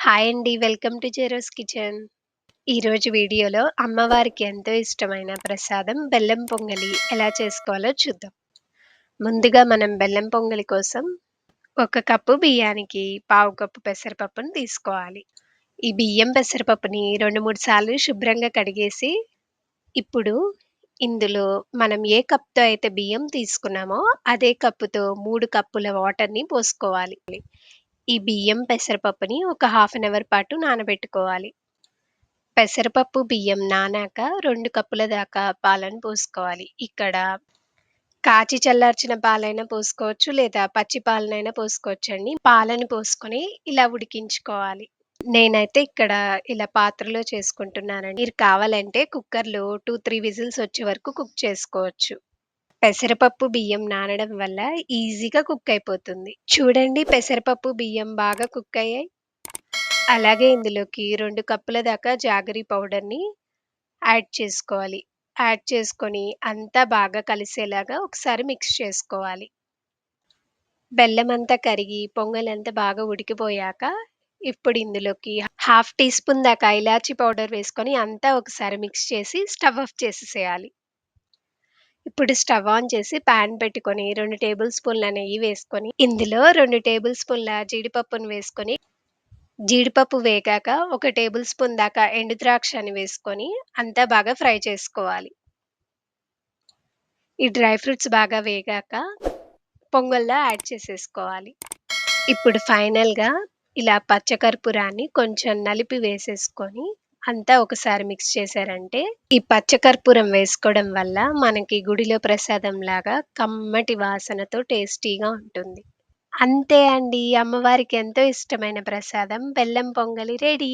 Hi అండి. Welcome to Jero's kitchen. ఈరోజు వీడియోలో అమ్మవారికి ఎంతో ఇష్టమైన ప్రసాదం బెల్లం పొంగలి ఎలా చేసుకోవాలో చూద్దాం. ముందుగా మనం బెల్లం పొంగలి కోసం ఒక కప్పు బియ్యానికి పావు కప్పు పెసరపప్పును తీసుకోవాలి. ఈ బియ్యం, పెసరపప్పుని 2, 3 సార్లు శుభ్రంగా కడిగేసి ఇప్పుడు ఇందులో మనం ఏ కప్‌తో అయితే బియ్యం తీసుకున్నామో అదే కప్పుతో 3 కప్పుల వాటర్‌ని పోసుకోవాలి. ఈ బియ్యం, పెసరపప్పుని ఒక హాఫ్ అన్ అవర్ పాటు నానబెట్టుకోవాలి. పెసరపప్పు, బియ్యం నానాక రెండు కప్పుల దాకా పాలను పోసుకోవాలి. ఇక్కడ కాచి చల్లార్చిన పాలైనా పోసుకోవచ్చు లేదా పచ్చి పాలనైనా పోసుకోవచ్చు అండి పాలను పోసుకొని ఇలా ఉడికించుకోవాలి. నేనైతే ఇక్కడ ఇలా పాత్రలో చేసుకుంటున్నానండి. మీరు కావాలంటే కుక్కర్‌లో 2, 3 విజిల్స్ వచ్చే వరకు కుక్ చేసుకోవచ్చు. పెసరపప్పు, బియ్యం నానడం వల్ల ఈజీగా కుక్ అయిపోతుంది. చూడండి పెసరపప్పు, బియ్యం బాగా కుక్ అయ్యాయి. అలాగే ఇందులోకి రెండు కప్పుల దాకా జాగరీ పౌడర్‌ని యాడ్ చేసుకోవాలి. యాడ్ చేసుకొని అంతా బాగా కలిసేలాగా ఒకసారి మిక్స్ చేసుకోవాలి. బెల్లం అంతా కరిగి పొంగలంతా బాగా ఉడికిపోయాక ఇప్పుడు ఇందులోకి హాఫ్ టీ స్పూన్ దాకా ఇలాచీ పౌడర్ వేసుకొని అంతా ఒకసారి మిక్స్ చేసి స్టవ్ ఆఫ్ చేసేసేయాలి. ఇప్పుడు స్టవ్ ఆన్ చేసి పాన్ పెట్టుకొని రెండు టేబుల్ స్పూన్ల నెయ్యి వేసుకొని ఇందులో రెండు టేబుల్ స్పూన్ల జీడిపప్పును వేసుకొని జీడిపప్పు వేగాక ఒక టేబుల్ స్పూన్ దాకా ఎండు ద్రాక్షని వేసుకొని అంతా బాగా ఫ్రై చేసుకోవాలి. ఈ డ్రై ఫ్రూట్స్ బాగా వేగాక పొంగల్లో యాడ్ చేసేసుకోవాలి. ఇప్పుడు ఫైనల్‌గా ఇలా పచ్చకర్పూరాన్ని కొంచెం నలిపి వేసేసుకొని అంతా ఒకసారి మిక్స్ చేశారంటే ఈ పచ్చకర్పూరం వేసుకోవడం వల్ల మనకి గుడిలో ప్రసాదం లాగా కమ్మటి వాసనతో టేస్టీగా ఉంటుంది. అంతే అండి. అమ్మవారికి ఎంతో ఇష్టమైన ప్రసాదం బెల్లం పొంగలి రెడీ.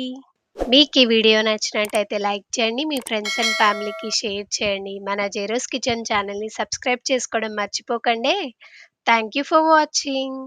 మీకు ఈ వీడియో నచ్చినట్టయితే లైక్ చేయండి. మీ ఫ్రెండ్స్ అండ్ ఫ్యామిలీకి షేర్ చేయండి. మన జెరోస్ కిచెన్ ఛానల్‌ని సబ్స్క్రైబ్ చేసుకోవడం మర్చిపోకండే. Thank you for watching.